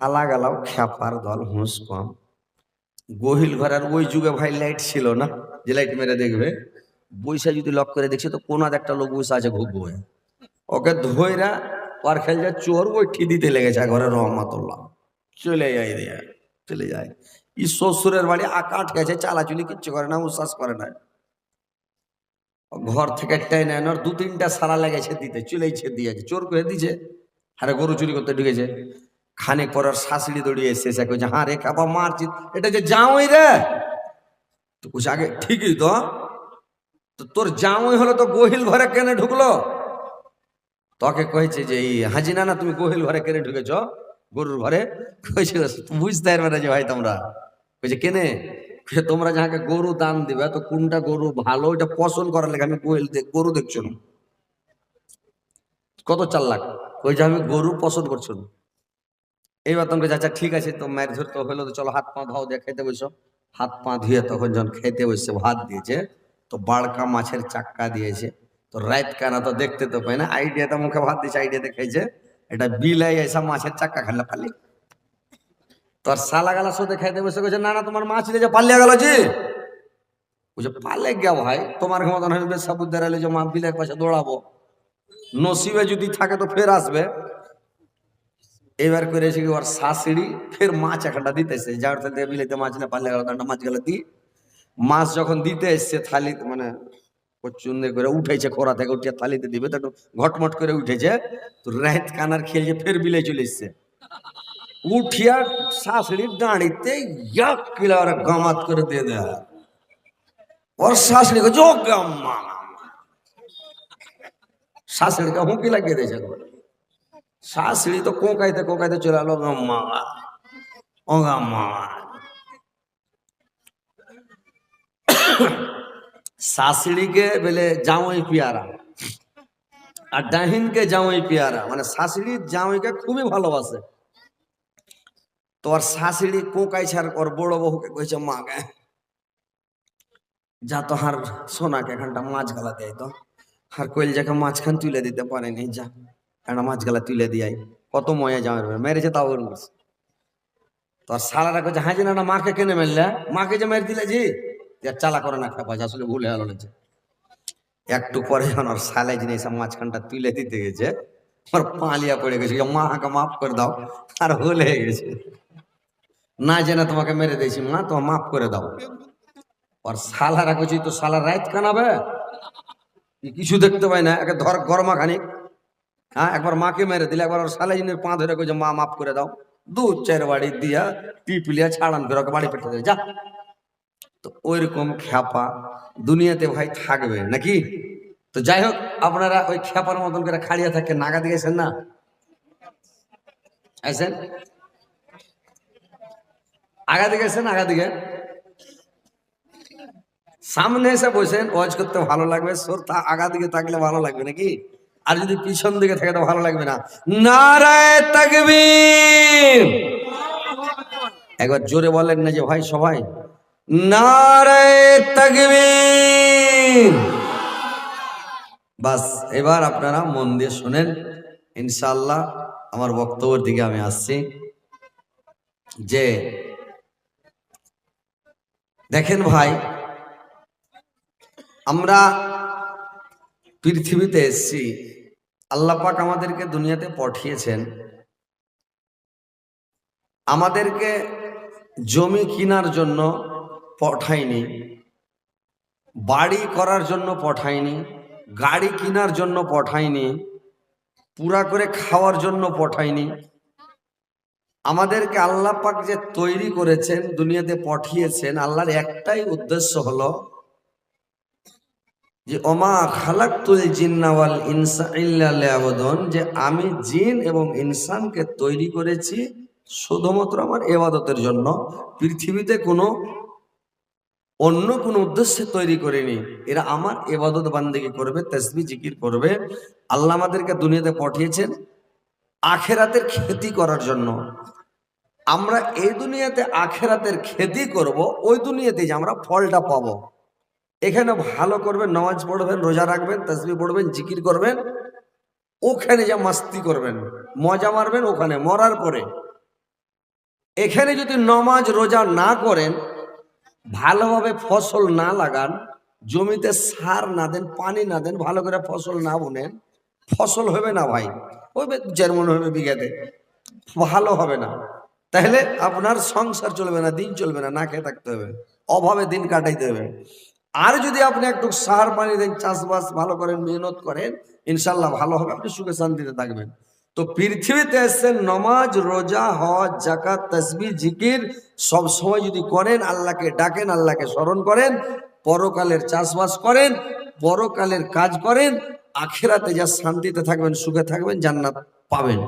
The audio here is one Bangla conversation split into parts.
হালা গালাও খ্যাপার দল হুঁস কম। গহিল ঘরের ওই যুগে ভাই লাইট ছিল না? যে লাইট মেরে দেখবে। বৈশা যদি লক করে দেখছে, তো কোন একটা লোক বসে আছে বয়ে ওকে ধইরা ওর খেল যায় চোর ওই ঠিদিতে লেগেছে, ঘরে রহমাতুল্লাহ। চলে যায় দিয়ে চলে যায়। ই শ্বশুরের বাড়ি আকাট গেছে চালাচুলি কিচ্ছু করে না, উচ্ছ্বাস করে না। ঘর থেকে টেনে আনার দু তিনটা সারা লেগেছে দিতে চলেছে দিয়েছে, চোর করে দিছে আরে গরু চুরি করতে ঢুকেছে। খানিক পর ওর শাশুড়ি দৌড়িয়ে এসেছে কইছে হ্যাঁ রে কাপা মারছি। এটা যে জামাই রে? তো কুছ আগে ঠিকই তো। তো তোর জামাই হলো তো গহিল ঘরে কেনে ঢুকলো? তোকে কয়েছে যে, এই হাজিনা না তুমি গহিল ঘরে কেনে ঢুকেছ? গরুর ঘরে? কইছে, বুঝতে পারবে না যে ভাই তোমরা। কইছে, কেনে? তোমরা যাকে গরু দান দিবে, তো কোনটা গরু ভালো, ওইটা পছন্দ করার লেগে আমি দেখ- গরু দেখছ না। কত চার লাখ যে আমি গরু পছন্দ করছ না। এইবার তোমাকে আচ্ছা ঠিক আছে, তো মায়ের ধর তো হলো তো চলো হাত পা ধাও দিয়ে খেতে বসো। হাত পা ধুয়ে তখন যখন খেতে বসছে, ভাত দিয়েছে, তো বাড়কা মাছের চাক্কা দিয়েছে। তো রাত কানা তো দেখতে তো পাই না আইডিয়াতে মুখে ভাত দিয়েছে আইডিয়াতে খেয়েছে এটা বিলাই এসা মাছের চাক্কা খেলে পালি তোর সালা গালা সাথে খাইতে বসে কইছে, না না, তোমার মাছ দিয়েছে পালিয়ে গেল জি। বুঝে পালে গিয়া ভাই, তোমার মতন হইবে সাবুদ্দার এলে যে মা বিলের পাশে দৌড়াবো। নসিবে যদি থাকে তো ফের আসবে। এবার করেছে কি ওর শাশুড়ি ফের মাছ একটা দিতেছে? যার থেকে বিলেতে মাছ না পারলে একটা মাছ গেল দি। মাছ যখন দিতে এসছে, থালি মানে চুন্দে করে উঠেছে খোরা থেকে, উঠিয়ে থালিতে দিবে, তো ঘটমট করে উঠেছে। তো রাত কানার খেলছে ফের বিলে চলে এসছে। উঠিয়া শাশুড়ির দাঁড়িতে ইয়াক কিলা ওরা গামাত করে দিয়ে দেয়। ওর শাশুড়ি কচ্ছে ও গাম্মা শাশুড়িকে হুঁকি লাগিয়ে দিয়েছে একবারে। শাশুড়ি তো কোকাইতে কোকাইতে চলে আলো গাম্মা ও গাম্মা শাশুড়িকে বলে, জামাই পিয়ারা। আর ডাহিনকে জামাই পিয়ারা। মানে শাশুড়ি জামাইকে খুবই ভালোবাসে। তোর শাশুড়ি কোকাইছে আর ওর বড় বহুকে কইছে মাকে যা তো হার সোনাকে এখানটা মাছ গালা দেয় তো। আর কইল যাকে মাঝখান তুলে দিতে পারেনি, যা। একটা মাছ গালা তুলে দিয়াই। কত ময়া জামাই মেরেছে তাও ওর মাছ। তোর সালারা কইছে হাজি না মাকে কেনে মেললে মাকে যে মেরে দিলে জি যে চালা করে না খাপা আসলে ভুলে গেল না যে। একটু পরে যখন ওর সালাই জিনিস মাঝখানটা তুলে দিতে গেছে ওর পালিয়া পড়ে গেছে। যে মা হাঁকা মাফ করে দাও, আর ভুলে গেছে। না জেনে তোমাকে মেরে দিয়েছি, মা তোমার মাফ করে দাও। আর সালারা কইছি তো সালা রাত কানাবে কিছু দেখতে পাই না, একে ধর গরমা খানিক হ্যাঁ একবার মাকে মেরে দিলে একবার ওর সালাইনের পা ধরে কইছে মা মাফ করে দাও দু চার বাড়ি দিয়া টিপলিয়া ছাড়ান করে ওকে বাড়ি পেটে দেয় যা তো ওইরকম খ্যাপা দুনিয়াতে ভাই থাকবে নাকি তো যাই হোক আপনারা ওই খ্যাপার মতন করে খাড়িয়া থাকে নাগা দিয়েছেন না আইসেন আগা দিকে আছেন আগা দিকে সামনে এসে বসেন ওয়াজ করতে ভালো লাগবে সোর তা আগা দিকে থাকলে ভালো লাগবে নাকি আর যদি পিছন দিকে থাকে তো ভালো লাগবে না। নারায় তাকবীর। একবার জোরে বলেন না যে ভাই, সবাই। নারায় তাকবীর। বাস, এবার আপনারা মন দিয়ে শুনেন। ইনশাআল্লাহ আমার বক্তব্যের দিকে আমি আসছি। যে, দেখেন ভাই, আমরা পৃথিবীতে এসছি আল্লাহ পাক আমাদেরকে দুনিয়াতে পাঠিয়েছেন। আমাদেরকে জমি কেনার জন্য পাঠায়নি, বাড়ি করার জন্য পাঠায়নি, গাড়ি কেনার জন্য পাঠায়নি, পুরা করে খাওয়ার জন্য পাঠায়নি। আমাদেরকে আল্লাহ পাক যে তৈরি করেছেন, দুনিয়াতে পাঠিয়েছেন, আল্লাহর একটাই উদ্দেশ্য হলো যে ওমা খালাকুল জিন্নাওয়াল ইনসা ইল্লা যে আমি জিন এবং ইনসানকে তৈরি করেছি শুধুমাত্র আমার এবাদতের জন্য। পৃথিবীতে কোনো অন্য কোনো উদ্দেশ্যে তৈরি করিনি। এরা আমার এবাদত বান্দিগি করবে তসবি জিকির করবে। আল্লাহ আমাদেরকে দুনিয়াতে পাঠিয়েছেন আখেরাতের খেতি করার জন্য। আমরা এই দুনিয়াতে আখেরাতের খেতি করব, ওই দুনিয়াতে যে আমরা ফলটা পাবো। এখানে ভালো করবেন, নামাজ পড়বেন, রোজা রাখবেন তসবি পড়বেন, জিকির করবেন, ওখানে যা মাস্তি করবেন, মজা মারবেন, ওখানে মরার পরে। এখানে যদি নমাজ, রোজা না করেন, ভালোভাবে ফসল না লাগান, জমিতে সার না দেন, পানি না দেন, ভালো করে ফসল না বোনেন, ফসল হবে না ভাই ওই যেমন হবে বিঘাতে, ভালো হবে না। তাহলে আপনার সংসার চলবে না, দিন চলবে না না খেয়ে থাকতে হবে, অভাবে দিন কাটাইতে হবে। আর যদি আপনি একটু সার পানি দেন, চাষবাস ভালো করেন, মেহনত করেন, ইনশাল্লাহ ভালো হবে। আপনি সুখে শান্তিতে থাকবেন। তো পৃথিবীতে এসছেন নমাজ, রোজা, হজ জাকাত তসবি জিকির সব সময় যদি করেন, আল্লাহকে ডাকেন, আল্লাহকে স্মরণ করেন, পরকালের চাষবাস করেন, পরকালের কাজ করেন, আখেরাতে যা শান্তিতে থাকবেন, সুখে থাকবেন, জান্নাত পাবেন।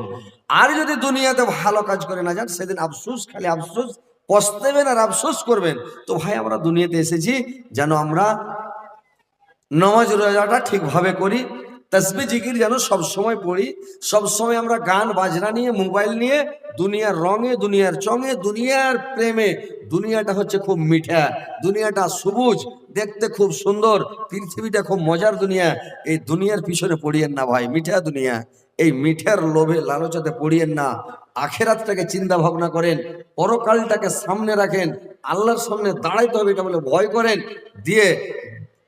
আর যদি দুনিয়াতে ভালো কাজ করে না যান, সেদিন আফসুস, খালি আফসুস পস্তেবেন আর আফসোস করবেন। তো ভাই, আমরা দুনিয়াতে এসেছি যেন আমরা নমাজ রোজাটা ঠিকভাবে করি তসবি জিকির যেন সব সময় পড়ি। সব সময় আমরা গান, বাজনা নিয়ে, মোবাইল নিয়ে, দুনিয়ার রঙে, দুনিয়ার চঙে, দুনিয়ার প্রেমে। দুনিয়াটা হচ্ছে খুব মিঠা, দুনিয়াটা সবুজ, দেখতে খুব সুন্দর, পৃথিবীটা খুব মজার দুনিয়া। এই দুনিয়ার পিছনে পড়িয়েন না ভাই, মিঠা দুনিয়া। এই মিঠার লোভে লালচাতে পড়িয়েন না। আখেরাতটাকে চিন্তা ভাবনা করেন, পরকালটাকে সামনে রাখেন, আল্লাহর সামনে দাঁড়াইতে হবে এটা বলে ভয় করেন, দিয়ে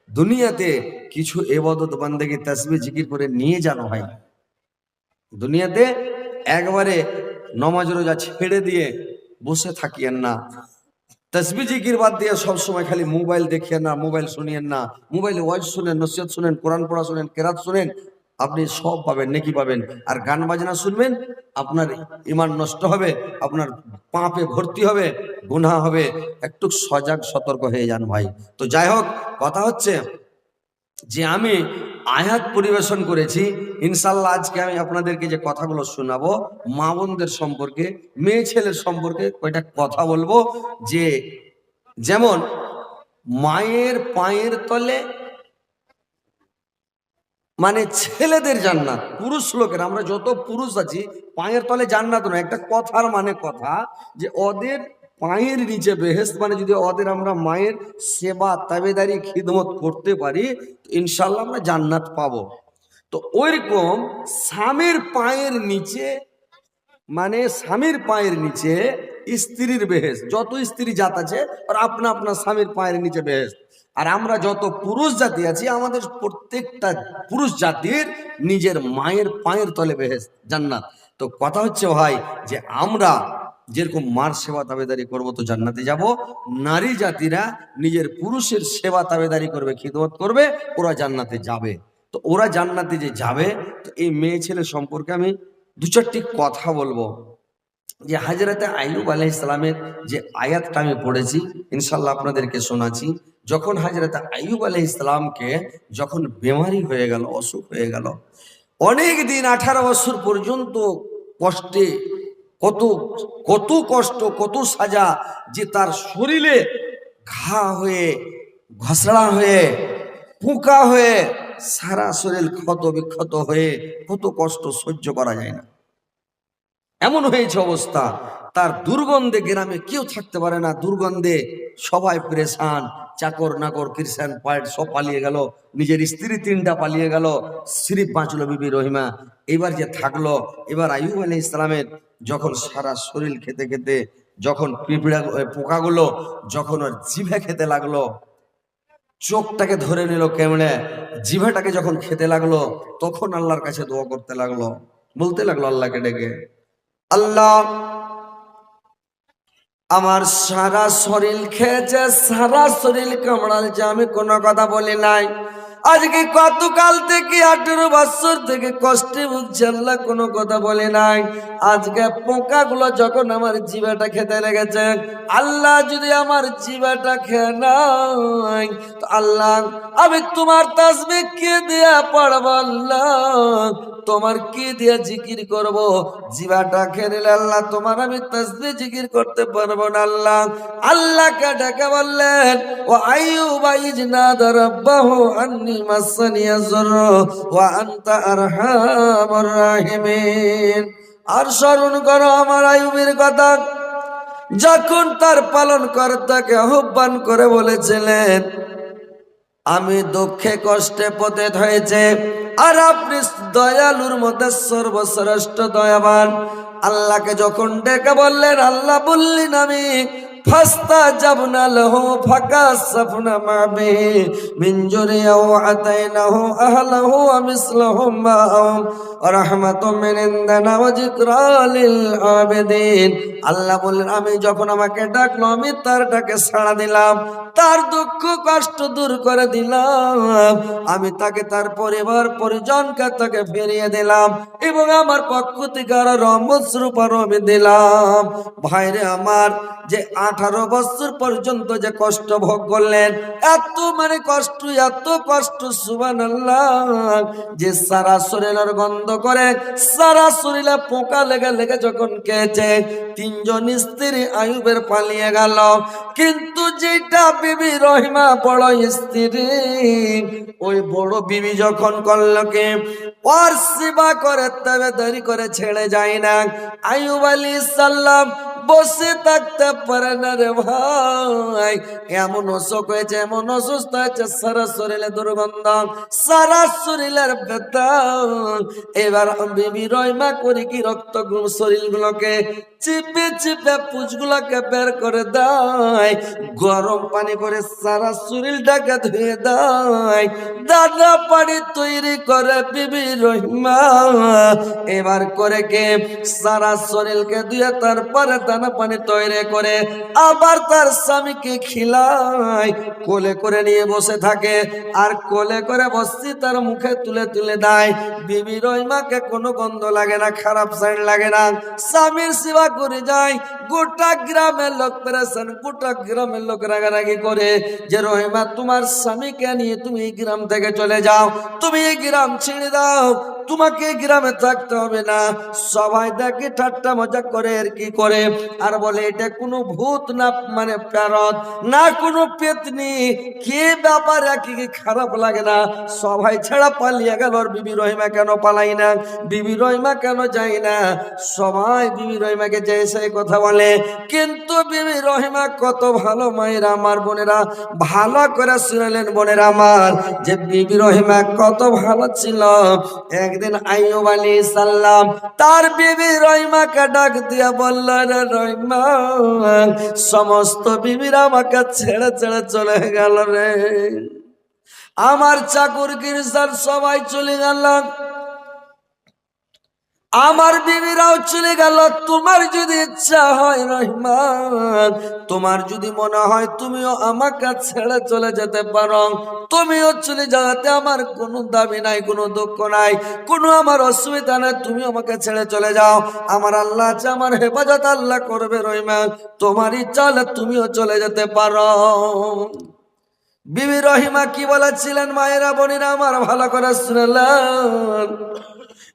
দুনিয়াতে কিছু এবাদত বান্দেগি তসবি, জিকির করে নিয়ে জানো ভাই। দুনিয়াতে একবারে নমাজ, রোজা ছেড়ে দিয়ে বসে থাকিয়েন না। তসবি, জিকির বাদ দিয়ে সব সময় খালি মোবাইল দেখিয়েন না, মোবাইল শুনিয়েন না, মোবাইলে ওয়াজ শুনেন, নসিহত শুনেন, কোরআন পড়া শুনেন, কেরাত শুনেন আপনি সব পাবেন, নেকি পাবেন। আর গান বাজনা শুনবেন, আপনার ইমান নষ্ট হবে, আপনার পাপে ভর্তি হবে গুনা হবে। একটু সজাগ, সতর্ক হয়ে যান ভাই। তো যাই হোক, কথা হচ্ছে যে আমি আয়াত পরিবেশন করেছি। ইনশাল্লাহ আজকে আমি আপনাদেরকে যে কথাগুলো শোনাবো, মা বোনদের সম্পর্কে, মেয়ে ছেলের সম্পর্কে কয়টা কথা বলব যে, যেমন মায়ের পায়ের তলে মানে ছেলেদের জান্নাত, পুরুষ লোকের। আমরা যত পুরুষ আছি, পায়ের তলে জান্নাত নয়, একটা কথার মানে কথা যে ওদের পায়ের নিচে বেহেস্ত মানে যদি ওদের আমরা মায়ের সেবা, তাবেদারি, খিদমত করতে পারি ইনশাল্লাহ আমরা জান্নাত পাবো। তো ওইরকম স্বামীর পায়ের নিচে মানে স্বামীর পায়ের নিচে স্ত্রীর বেহেস যত স্ত্রী জাত আছে আর আপনা আপনার স্বামীর পায়ের নিচে বেহেস আর আমরা যত পুরুষ জাতি আছি, আমাদের প্রত্যেকটা পুরুষ জাতির নিজের মায়ের পায়ের তলে বেহেস জান্নাত। তো কথা হচ্ছে ভাই যে আমরা যেরকম মার সেবা তাবেদারি করব, তো জান্নাতে যাব। নারী জাতিরা নিজের পুরুষের সেবা তাবেদারি করবে, খিদমত করবে, ওরা জান্নাতে যাবে। তো ওরা জান্নাতে যে যাবে, তো এই মেয়ে ছেলে সম্পর্কে আমি দু চারটি কথা বলব। যে হাজরাতে আইয়ুব আলাহ ইসলামের যে আয়াতটা আমি পড়েছি ইনশাল্লাহ আপনাদেরকে শোনাচ্ছি। যখন হাজরাতে আইয়ুব আলাহ ইসলামকে যখন বেমারি হয়ে গেল, অসুখ হয়ে গেল, অনেক দিন আঠারো বছর পর্যন্ত কষ্টে, কত কত কষ্ট, কত সাজা যে তার শরীরে ঘা হয়ে ঘসড়া হয়ে, পোকা হয়ে সারা শরীর ক্ষত বিক্ষত হয়ে কত কষ্ট সহ্য করা যায় না। এমন হয়েছে অবস্থা। তার দুর্গন্ধে গ্রামে কেউ থাকতে পারে না। দুর্গন্ধে সবাই প্রেশান। চাকর নাকর কৃষান পায়ের সব পালিয়ে গেল, নিজের স্ত্রী তিনটা পালিয়ে গেল, স্ত্রী বাঁচলো বিবি রহিমা। এবার যে থাকল, এবার আয়ুব আলী ইসলামের যখন সারা শরীর খেতে খেতে, যখন পিঁপড়া পোকাগুলো যখন ওর জিভে খেতে লাগল, চোখটাকে ধরে নিল কেমনে? জিভাটাকে যখন খেতে লাগল, তখন আল্লাহর কাছে দোয়া করতে লাগল। বলতে লাগল আল্লাহকে ডেকে, আল্লাহ আমার সারা শরীর খেয়েছে, সারা শরীর কামড়ালছে, আমি কোনো কথা বলি নাই। আজকে কতকাল থেকে, আঠেরো বছর থেকে কষ্টে আল্লাহ কোনো কথা বলে নাই। আজকে পোকাগুলো যখন আমার জিবাটা খেতে লেগেছে, আল্লাহ যদি আমার জিবাটা খেয়ে নাই তো আল্লাহ, আমি তোমার তাসবি কে দিয়া পড়ব আল্লাহ? তোমার কি দিয়া জিকির করব? জিবাটা খেয়ে নিলে আল্লাহ তোমার আমি তাসবি জিকির করতে পারব না আল্লাহ। আল্লাহকে ডেকে বললেন, ও আইয়ুব ইজনা রাব্বাহু আন্নি মাসানি আযর ওয়া আনতা আরহামুর রাহিমিন। আর স্মরণ করো আমার আইয়ুবের কথা। যখন তার পালন কর্তাকে আহ্বান করে বলেছিলেন, আমি দুঃখে কষ্টে পতিত হয়েছে আর আপনি দয়ালুর মধ্যে সর্বশ্রেষ্ঠ দয়াবান। আল্লাহকে যখন ডেকে বললেন আল্লাহ বললেন আমি ফাস্তা যাবনা লহু ফাঁকা সাফনা মাবে। মিঞ্জুরিয়া আতাইনাহু আহলাহু আমিসলাহুম মাআহুম রাহমাতুম মিন ইনদানা ওয়া আল্লাহ বললেন, আমি যখন আমাকে ডাকলো, আমি তার ডাকে সাড়া দিলাম। তার দুঃখ কষ্ট দূর করে দিলাম। আমি তাকে তার পরিবার, পরিজনকে তাকে ফিরিয়ে দিলাম এবং আমার পক্ষ থেকে আরও রহমত স্বরূপ আমি দিলাম। ভাইরে আমার, যে আঠারো বছর পর্যন্ত যে কষ্ট ভোগ করলেন, এত মানে কষ্ট, এত কষ্ট সুবান যে সারা শরীরের গন্ধ করে, সারা শরীরে পোকা লেগে লেগে যখন খেয়েছে, তিনজন স্ত্রী আয়ুবের পালিয়ে গেল। কিন্তু যেটা বিবি রহিমা বড় স্ত্রী, ওই বড় বিবি যখন করল কি, ওর সেবা করে তবে দেরি করে ছেড়ে যায় না। আয়ুব আলী সাল্লাম বসে থাকতে পারে না রে ভাই। এমন অসুখ হয়েছে, এমন অসুস্থ হয়েছে, সারা শরীরে দুর্গন্ধ, সারা শরীরের ব্যথা। এবার বিবি রয়মা করি কি রক্ত শরীরগুলোকে চিপে চিপে পুজগুলোকে বের করে দেয়। গরম পানি করে সারা শরীরটাকে ধুয়ে দেয়। দাদা পানি তৈরি করে বিবি রহিমা। এবার করে কে? সারা শরীরকে ধুয়ে তারপরে দানা পানি তৈরি করে আবার তার স্বামীকে খিলায় কোলে করে নিয়ে বসে থাকে আর কোলে করে বসছি তার মুখে তুলে তুলে দেয়। বিবি রহিমাকে কোনো গন্ধ লাগে না, খারাপ সাইড লাগে না। স্বামীর সেবা করে যায়, গোটা গ্রামের লোক পেরেছেন গোটা গ্রামের লোক রাগারাগি করে যে, রহিমা, তোমার স্বামীকে নিয়ে তুমি গ্রাম থেকে চলে যাও, তুমি গ্রাম ছেড়ে দাও। তোমাকে গ্রামে থাকতে হবে না। সবাই দেখে ঠাট্টা মজা করে আর কি করে। আর বলে, এটা কোনো ভূত না মানে প্যারত না কোনো পেতনি। কে ব্যাপার কি খারাপ লাগে না। সবাই ছাড়া পালিয়ে গেল আর বিবি রহিমা কেন পালাই না? বিবি রহিমা কেন যাই না? সবাই বিবি রহিমাকে যে সেই কথা বলে। কিন্তু বিবি রহিমা কত ভালো মায়েরা আমার বোনেরা। ভালো করে শুনলেন বোনেরা আমার, যে বিবি রহিমা কত ভালো ছিল। একদিন আইয়ুব আলী সাল্লাম তার বিবি রহিমাকে ডাক দিয়া বলল, রে রহিমা, সমস্ত বিবির আমাকে ছেড়ে ছেড়ে চলে গেল রে। আমার চাকুর গিরিজার সবাই চলে গেল। আমার বিবিরাও চলে গেল, তোমার যদি ইচ্ছা হয় রহমান, তোমার যদি মনে হয় তুমিও আমাকে ছেড়ে চলে যেতে পারো, তুমিও চলে যাওয়াতে আমার কোনো দাবি নাই, কোনো দুঃখ নাই, কোনো আমার অসুবিধা নাই তুমি আমাকে ছেড়ে চলে যাও। আমার আল্লাহ আছে, আমার হেফাজত আল্লাহ করবে রহিমান, তোমার ইচ্ছা তুমিও চলে যেতে পারো। বিবি রহিমা কি বলেছিলেন, মায়েরা, বোনেরা, আমার ভালো করে শুনলেন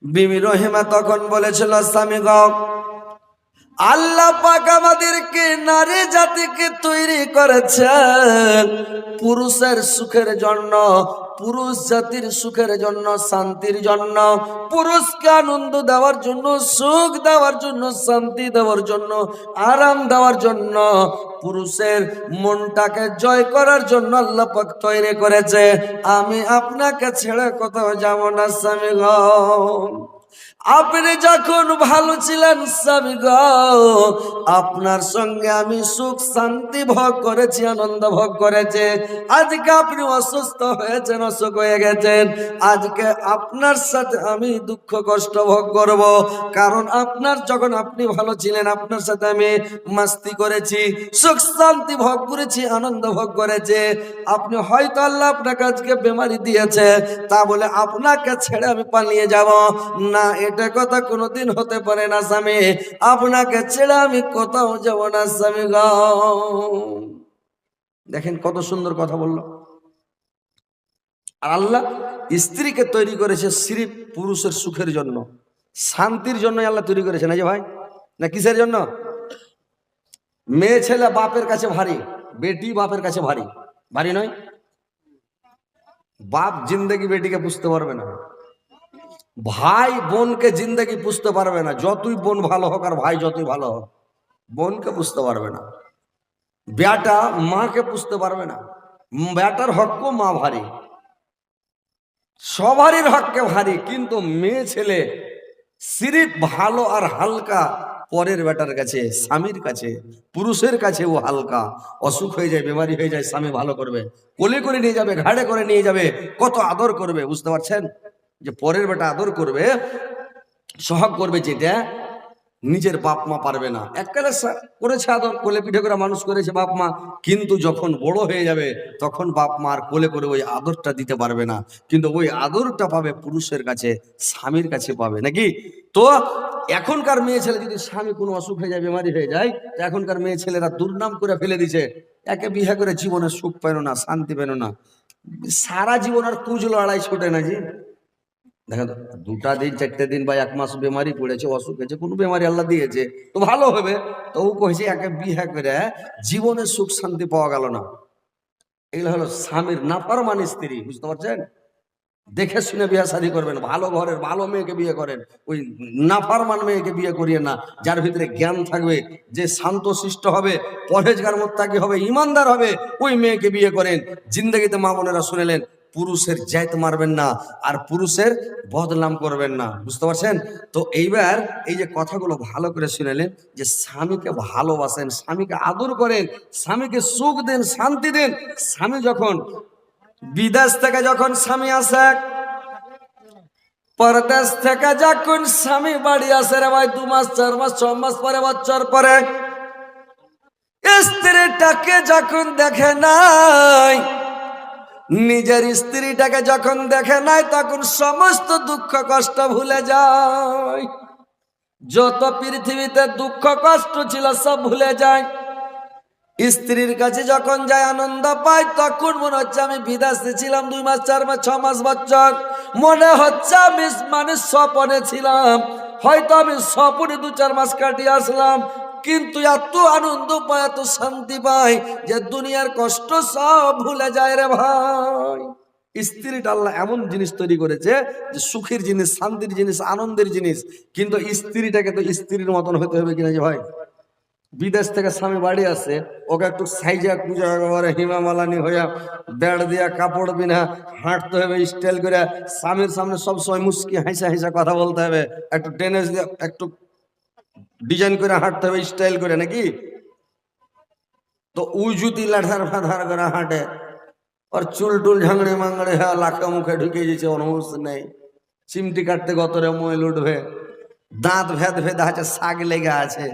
বিবি রহিমা তখন বলেছিল স্বামী গ আল্লাহ পাক আমাদেরকে নারী জাতিকে তৈরি করেছেন। পুরুষের সুখের জন্য, পুরুষ জাতির সুখের জন্য, শান্তির জন্য, পুরুষকে আনন্দ দেওয়ার জন্য, সুখ দেওয়ার জন্য, শান্তি দেওয়ার জন্য, আরাম দেওয়ার জন্য, পুরুষের মনটাকে জয় করার জন্য আল্লাহ পাক তৈরি করেছে। আমি আপনাকে ছেড়ে কোথাও যাব না, স্বামী আপনি যখন ভালো ছিলেন স্বামী গো, আপনার সঙ্গে আমি সুখ শান্তি ভোগ করেছি, আনন্দ ভোগ করেছে। আজকে আপনি অসুস্থ হয়েছেন, অসুখ হয়ে গেছেন। আজকে আপনার সাথে আমি দুঃখ, কষ্ট ভোগ করব। কারণ আপনার যখন আপনি ভালো ছিলেন, আপনার সাথে আমি মাস্তি করেছি, সুখ শান্তি ভোগ করেছি, আনন্দ ভোগ করেছে। আপনি হয়তো আল্লাহ আপনাকে আজকে বেমারি দিয়েছে, তা বলে আপনাকে ছেড়ে আমি পালিয়ে যাব। না এটা কথা কোনোদিন হতে পারে না স্বামী। আপনাকে ছেড়ে আমি কোথাও যাব না স্বামী দেখেন কত সুন্দর কথা বলল। আর আল্লাহ স্ত্রীকে তৈরি করেছে স্ত্রী পুরুষের সুখের জন্য। শান্তির জন্য আল্লাহ তৈরি করেছে, না যে ভাই? না কিসের জন্য? মেয়ে, ছেলে বাপের কাছে ভারী, বেটি বাপের কাছে ভারী। ভারী নয়। বাপ জিন্দগি বেটিকে বুঝতে পারবে না। ভাই বোনকে জিন্দগি বুঝতে পারবে না, যতই বোন ভালো হোক আর ভাই যতই ভালো হোক, বোনকে বুঝতে পারবে না। বেটা মাকে বুঝতে পারবে না। বেটার হকও মা ভারী। সবারই হককে ভারী, কিন্তু মেয়ে ছেলে সিরিফ ভালো আর হালকা, পরের বেটার কাছে, স্বামীর কাছে, পুরুষের কাছে ও হালকা। অসুখ হয়ে যায়, বেমারি হয়ে যায়, স্বামী ভালো করবে। কোলে করে নিয়ে যাবে, ঘাড়ে করে নিয়ে যাবে, কত আদর করবে, বুঝতে পারছেন? যে পরের বেটা আদর করবে, সহগ করবে যেটা নিজের বাপ মা পারবে না। এককালে করেছে আদর, কোলে পিঠে করে মানুষ করেছে বাপ মা। কিন্তু যখন বড় হয়ে যাবে, তখন বাপ মা আর কোলে করে ওই আদরটা দিতে পারবে না। কিন্তু ওই আদরটা পাবে পুরুষের কাছে, স্বামীর কাছে পাবে। নাকি? তো এখনকার মেয়ে ছেলে যদি স্বামী কোনো অসুখ হয়ে যায়, বেমারি হয়ে যায়, তো এখনকার মেয়ে ছেলেরা দুর্নাম করে ফেলে দিছে একে বিয়ে করে জীবনে সুখ পেল না, শান্তি পেল না। সারা জীবন আর কুজ লড়াই ছোটে না জি দেখেন দুটা দিন, চারটে দিন বা এক মাস বেমারি পড়েছে, অসুখ হয়েছে, কোনো বেমারি আল্লাহ দিয়েছে, তো ভালো হবে। তো ও কয়েছে একে বিয়ে করে জীবনে সুখ শান্তি পাওয়া গেল না। এগুলো হলো স্বামীর নাপারমান স্ত্রী, বুঝতে পারছেন? দেখে শুনে বিয়ে শাদী করবেন, ভালো ঘরের, ভালো মেয়েকে বিয়ে করেন, ওই নাফারমান মেয়েকে বিয়ে করিয়ে না, যার ভিতরে জ্ঞান থাকবে, যে শান্ত শিষ্ট হবে, পরহেজগার মোত্তাকি হবে, ইমানদার হবে, ওই মেয়েকে বিয়ে করেন। জিন্দগিতে মা বোনেরা শুনেলেন পুরুষের জায়ত মারবেন না আর পুরুষের বদনাম করবেন না। বুঝতে পারছেন? তো এইবার এই যে কথাগুলো ভালো করে শুনেলেন যে স্বামীকে ভালোবাসেন, স্বামীকে আদর করেন, স্বামীকে সুখ দেন, শান্তি দেন, স্বামী যখন বিদেশ থেকে যখন স্বামী আসে, পরদেশ থেকে যখন স্বামী বাড়ি আসে রে ভাই, দু মাস, চার মাস, ছ মাস পরে, বছর পরে, স্ত্রীটাকে যখন দেখে নাই নিজের স্ত্রীটাকে যখন দেখে নাই, তখন সমস্ত দুঃখ কষ্ট ভুলে যায়। যত পৃথিবীতে দুঃখ কষ্ট ছিল, সব ভুলে যায়। স্ত্রীর কাছে যখন যায় আনন্দ পাই, তখন মনে হচ্ছে আমি বিদেশে ছিলাম, দুই মাস, চার মাস, ছ মাস বছর। মনে হচ্ছে আমি মানে স্বপনে ছিলাম। হয়তো আমি স্বপনে দু চার মাস কাটিয়ে আসলাম। কিন্তু এত আনন্দ পায়, এত শান্তি পাই যে দুনিয়ার কষ্ট সব ভুলে যায় রে ভাই। স্ত্রীটা আল্লাহ এমন জিনিস তৈরি করেছে যে সুখের জিনিস, শান্তির জিনিস, আনন্দের জিনিস, কিন্তু স্ত্রীটাকে তো স্ত্রীর মতন হতে হবে কিনা যে ভাই? বিদেশ থেকে স্বামী বাড়ি আসে, ওকে একটু সাইজা কুজা একেবারে হিমামালানি হইয়া বেড় দিয়া কাপড় বিনা হাঁটতে হবে স্টাইল করে স্বামীর সামনে সব সময় মুস্কি হাসা হাসা কথা বলতে হবে, একটু টেনেস দিয়ে একটু ডিজাইন করে হাঁটতে হবে, স্টাইল করে নাকি? তো উজুতি লাঠার ফাধার করে হাঁটে। আর চুল টুল ঝাংড়ে মাংড়ে হ্যাঁ লাখা মুখে ঢুকে গেছে অনুভূষ নেই। চিমটি কাটতে গতরে ময়ল উঠবে? দাঁত ভেদ ভেদ আছে শাক লেগে আছে।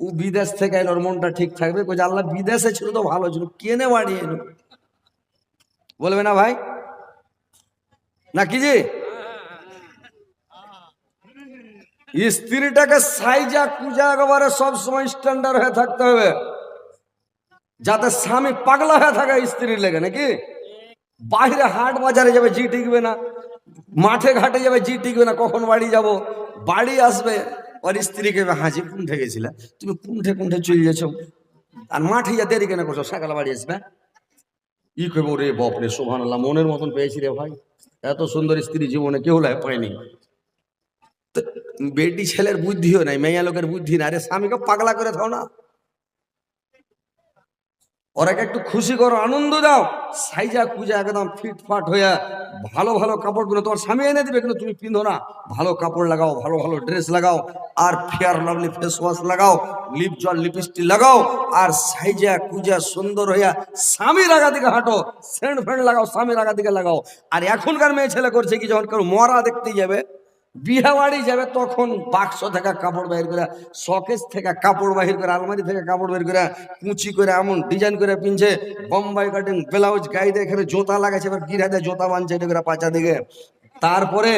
ও বিদেশ থেকে এলো, ওর মনটা ঠিক থাকবে। কই আল্লাহ বিদেশে ছিল তো ভালো ছিল, কেনে বাড়ি এলো? বলবে না ভাই? না কি জি? স্ত্রীটাকে সাইজা কুজা একেবারে সবসময় স্ট্যান্ডার্ড হয়ে থাকতে হবে। যাতে স্বামী পাগলা হয়ে থাকে স্ত্রীর লেগে, নাকি? বাইরে হাট বাজারে যাবে, জি টিকবে না। মাঠে ঘাটে যাবে, জি টিকবে না, কখন বাড়ি যাব? বাড়ি আসবে, ওর স্ত্রীকে হাজি, কুণ্ঠে গেছিল? তুমি কুণ্ঠে কুণ্ঠে চলে যাচ্ছ। আর মাঠে যা দেরি কেন করছ? সকালে বাড়ি আসবে ই করব রে বাপরে সোহান মনের মতন পেয়েছি রে ভাই। এত সুন্দর স্ত্রী জীবনে কেউ লাই পায়নি। বেটি ছেলের বুদ্ধিও নাই, মেয়া লোকের বুদ্ধি না আরে স্বামীকে পাগলা করে থাও না। ওরাকে একটু খুশি করো, আনন্দ দাও। সাইজা কুজা একদম ফিটফাট হইয়া ভালো ভালো কাপড়গুলো তোমার স্বামী এনে দিবে, কিন্তু তুমি পিন্ধো না। ভালো কাপড় লাগাও, ভালো ভালো ড্রেস লাগাও, আর ফেয়ার লাভলি ফেস ওয়াশ লাগাও লিপ জল লিপস্টিক লাগাও, আর সাইজা কুজা সুন্দর হইয়া স্বামীর আগা দিকে হাঁটো। সেন্ট ফ্রেন্ড লাগাও, স্বামীর আগা দিকে লাগাও। আর এখনকার মেয়ে ছেলে করছে কি, যখন কেউ মরা দেখতে যাবে বিয়া বাড়ি যাবে তখন বাক্স থেকে কাপড় বাহির করে, শকেস থেকে কাপড় বাহির করে, আলমারি থেকে কাপড় বের করে, কুচি করে, এমন ডিজাইন করে পিনছে, বোম্বাই কাটিং ব্লাউজ দিয়ে এখানে জোতা লাগাইছে, এবার গিরা দিয়ে জোতা বানছে, এটা করে দিকে। তারপরে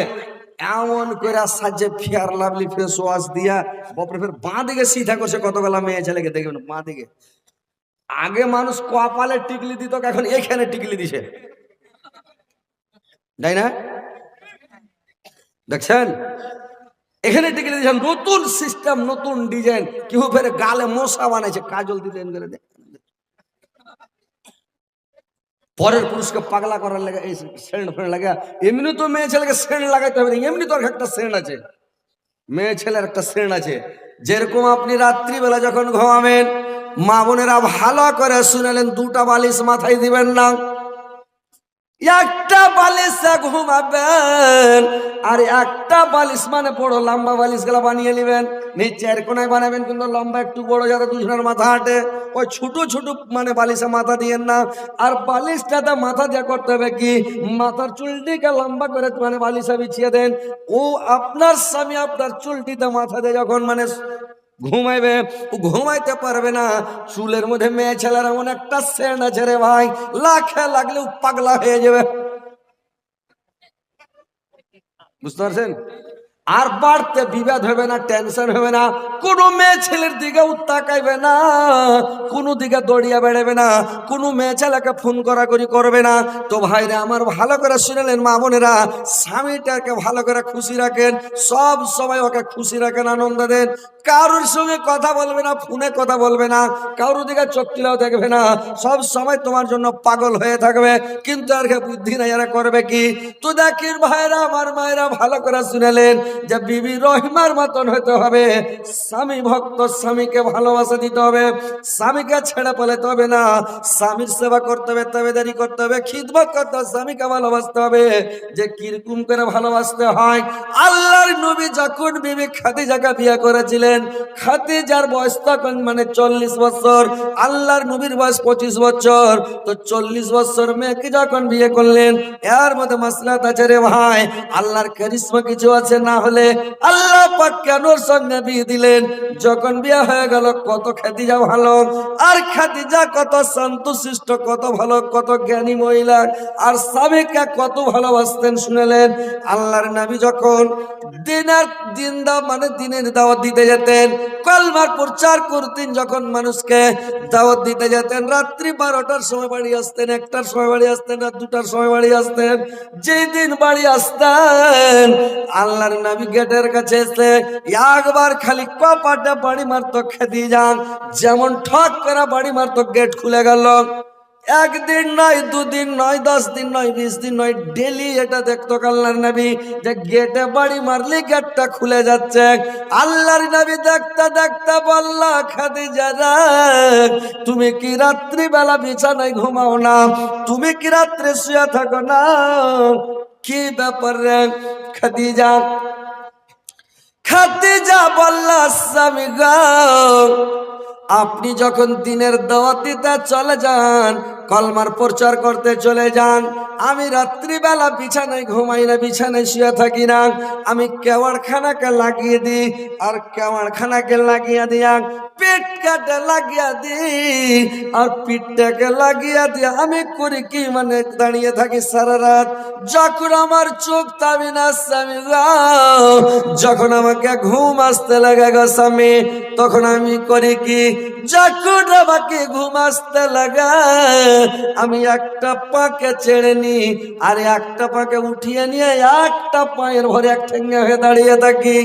এমন করে সাজে ফিয়ার লাভলি ফেস ওয়াশ দিয়া, বপরে, ফের বাঁ দিকে সিধা করছে কতগুলা মেয়ে ছেলেকে দেখবেন বাঁ দিকে। আগে মানুষ কপালে টিকলি দিত, এখন এখানে টিকলি দিছে। তাই না? দেখছেন? এখানে টিকে দিয়েছেন নতুন সিস্টেম নতুন ডিজাইন কেউ ফের গালে মশা বানাইছে, কাজল দিলেন করে পরের পুরুষকে পাগলা করার লাগে এই সেন্ট ফেন্ট লাগে। এমনি তো মেয়ে ছেলেকে সেন্ট লাগাইতে হবে এমনি তো একটা সেন্ট আছে। মেয়ে ছেলের একটা সেন্ট আছে। যেরকম আপনি রাত্রিবেলা যখন ঘুমাবেন, মা বোনেরা ভালো করে শুনেলেন দুটা বালিশ মাথায় দিবেন না। একটা বালিশে ঘুমাবেন, আর একটা বালিশ মানে বড় লম্বা বালিশগুলা বানিয়ে নেবেন। নিচের কোনায় বানাবেন, কিন্তু লম্বা একটু বড় যাতে দুজনের মাথা হাঁটে। ওই ছোট ছোট মানে বালিশে মাথা দিয়েন না। আর বালিশটাতে মাথা দিয়ে করতে হবে কি? মাথার চুলটিকে লম্বা করে মানে বালিশে বিছিয়ে দেন। ও আপনার স্বামী আপনার চুলটিতে মাথা দিয়ে যখন মানে ঘুমাইবে? ঘুমাইতে পারবে না। চুলের মধ্যে মেয়ে ছেলের এমন একটা সেন আছে রে ভাই। লাখে লাগলে পাগলা হয়ে যাবে। বুঝতে পারছেন? আর বাড়তে বিবাদ হবে না টেনশন হবে না, কোনো মেয়ে ছেলের দিকে তাকাইবে না, কোনো দিকে দড়িয়া বেড়াবে না, কোনো মেয়ে ছেলেকে ফোন করা করি করবে না। তো ভাইরা আমার ভালো করে শুনেলেন মা বোনেরা, স্বামীটাকে ভালো করে খুশি রাখেন, সব সময় ওকে খুশি রাখেন, আনন্দ দেন। কারোর সঙ্গে কথা বলবে না, ফোনে কথা বলবে না, কারোর দিকে চোখ তুলেও দেখবে না, সব সময় তোমার জন্য পাগল হয়ে থাকবে, কিন্তু আর বুদ্ধি নাই এরা করবে কি? তো দেখির ভাইরা, আমার মায়েরা ভালো করে শুনেলেন যে বিবি রহিমার মতন হতে হবে। স্বামী ভক্ত স্বামীকে ভালোবাসা দিতে হবে। স্বামীকে ছেড়ে পালাতে হবে না। স্বামীর সেবা করতে হবে, তবেদারি করতে হবে, খিদমত করতে হবে, স্বামীকে ভালোবাসতে হবে। যে কীরকম করে ভালোবাসতে হয়। আল্লাহর নবী যখন বিবি খাদিজাকে বিয়ে করেছিলেন, খাদিজার বয়স তখন মানে চল্লিশ বছর। আল্লাহর নবীর বয়স পঁচিশ বছর। তো চল্লিশ বছর মেয়েকে যখন বিয়ে করলেন, এর মধ্যে মাসলাত আছে রে ভাই। আল্লাহর কারিশমা কিছু আছে না? হলে আল্লাহ পাক কেন সঙ্গে বিয়ে দিলেন? যখন বিয়ে হয়ে গেল, কত খাদিজা ভালো, আর খাদিজা কত শান্তশিষ্ট কত ভালো, কত জ্ঞানী মহিলা, আর স্বামীকে কত ভালোবাসতেন শুনেলেন। আল্লাহর নবী যখন দিনের দিন দা মানে দিনের দাওয়াত দিতে যেতেন, কলমার প্রচার করতেন যখন মানুষকে দাওয়াত দিতে যেতেন, রাত্রি বারোটার সময় বাড়ি আসতেন, একটার সময় বাড়ি আসতেন, আর দুটার সময় বাড়ি আসতেন। যেই দিন বাড়ি আসতেন, আল্লাহর নবী গেটের কাছে এসে একবার খালি কপাটা বাড়ি মারতো খেতে যান। যেমন ঠক করে বাড়ি মারতো, গেট খুলে গেল। একদিন নয়, দুদিন নয়, দশ দিন নয়, বিশ দিন নয়, ডেলি এটা দেখতো আল্লাহর নবী যে গেটে বাড়ি মারলে গেটটা খুলে যাচ্ছে। আল্লাহর নবী দেখতে দেখতে বললা খাদি যারা তুমি কি রাত্রি বেলা বিছানায় ঘুমাও না? তুমি কি রাত্রে শুয়ে থাকো না? কি ব্যাপার রে, খাদিজা? খাদিজা বললা স্বামী আপনি যখন দিনের দাওয়াত দিতে চলে যান কলমার প্রচার করতে চলে যান। আমি রাত্রিবেলা বিছানায় ঘুমাই না, বিছানায় শুয়ে থাকি না। আমি কেওয়ারখানাকে লাগিয়ে দিই আর কেওয়ারখানাকে লাগিয়ে দিয়া পেট লাগিয়ে দিই আর পিঠটাকে লাগিয়ে দিয়ে আমি করি কি মানে দাঁড়িয়ে থাকি সারা রাত। যখন আমার চোখ তাবি না স্বামী যখন আমাকে ঘুম আসতে লাগে গো স্বামী, তখন আমি করি কি? যখন আমাকে ঘুম আসতে লাগা আমি একটা পাকে ছেড়ে নি, আর একটা পাকে উঠিয়ে নিয়ে একটা পায়ের ভরে এক ঠেঙ্গে হয়ে দাঁড়িয়ে থাকি।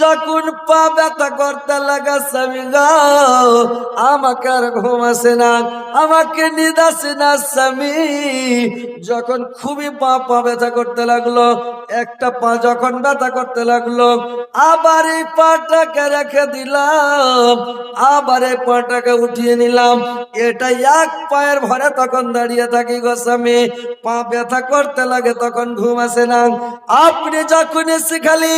যখন পা ব্যথা করতে লাগা স্বামী আমাকে আর ঘুম আসে না, আমাকে নিদ আসে না স্বামী। যখন খুবই পা পা ব্যথা করতে লাগল, একটা পা যখন ব্যথা করতে লাগল, আবার এই পাটাকে রেখে দিলাম, আবার এই পাটাকে উঠিয়ে নিলাম। এটা এক পায়ের ভরে তখন দাঁড়িয়ে থাকি গো স্বামী। পা ব্যথা করতে লাগে, তখন ঘুম আসে না। আপনি যখন এসে খালি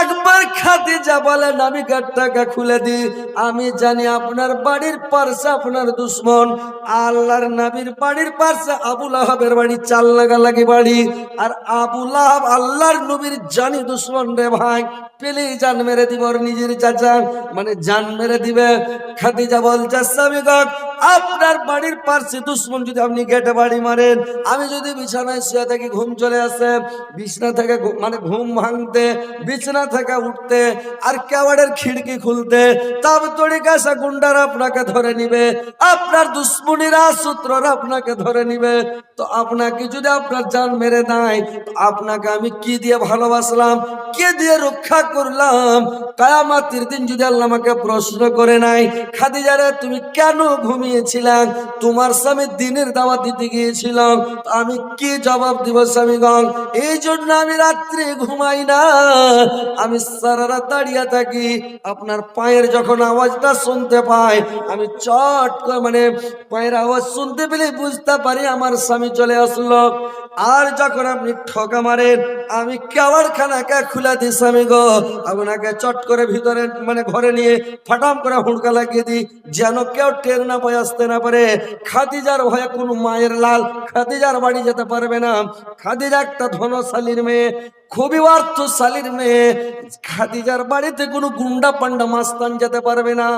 একবার খাতে যা বলেন, আমি গাড়টাকে খুলে দিই। আমি জানি আপনার বাড়ির পার্শ্বে আপনার দুশ্মন। আল্লাহর নবীর বাড়ির পার্শ্বে আবুল আহাবের বাড়ি, চাল লাগালাগি বাড়ি। আর আবুল আহাব আল্লাহর নবীর জানি দুশ্মন রে ভাই। পেলেই জান মেরে দিব নিজের চাচা মানে জান মেরে দিবে। খাদিজা বলছে স্বামী আপনার বাড়ির পার্শ্বে দুশ্মন যদি আপনি গেটে বাড়ি মারেন, আমি যদি বিছানায় শুয়ে থাকি, ঘুম চলে আসে, বিছনা থেকে মানে ঘুম ভাঙতে, বিছনা থেকে উঠতে, আর কেওয়াড়ের খিড়কি খুলতে তবে তরিকাশা গুন্ডারা আপনাকে ধরে নিবে, আপনার দুশ্মনীরা সূত্ররা আপনাকে ধরে নিবে। তো আপনাকে যদি আপনার জান মেরে দেয় আপনাকে আমি কি দিয়ে ভালোবাসলাম? কে দিয়ে রক্ষা করলাম। কায়ামাতির দিন যদি আল্লাহ আমাকে প্রশ্ন করে নাই খাদিজারে তুমি কেন ঘুমিয়েছিলাম তোমার স্বামী দিনের দাওয়াত দিতে গিয়েছিলাম। আমি কি জবাব দিব স্বামীগণ? এই জন্য আমি রাত্রে ঘুমাই না। আমি সারা রাত দাঁড়িয়ে থাকি। আপনার পায়ের যখন আওয়াজটা শুনতে পাই, আমি চট করে মানে পায়ের আওয়াজ শুনতে পেলে বুঝতে পারি আমার স্বামী চলে আসলো। আর যখন আপনি ঠকা মারেন, আমি কেওয়ার খানাকে খুলে দিস আমি গো আপনাকে চট করে ভিতরে মানে ঘরে নিয়ে ফাটাম করে হুড়কা লাগিয়ে দিই, যেন কেউ টের না পায়, আসতে না পারে। খাদিজার ভয়ে কোনো মায়ের লাল, খাদিজার বাড়ি যেতে পারবে না। খাদিজা একটা ধনশালীর মেয়ে, খুবই অর্থশালীর মেয়ে। খাদিজার বাড়িতে কোনো গুন্ডা পান্ডা মাস্তান যেতে পারবে না।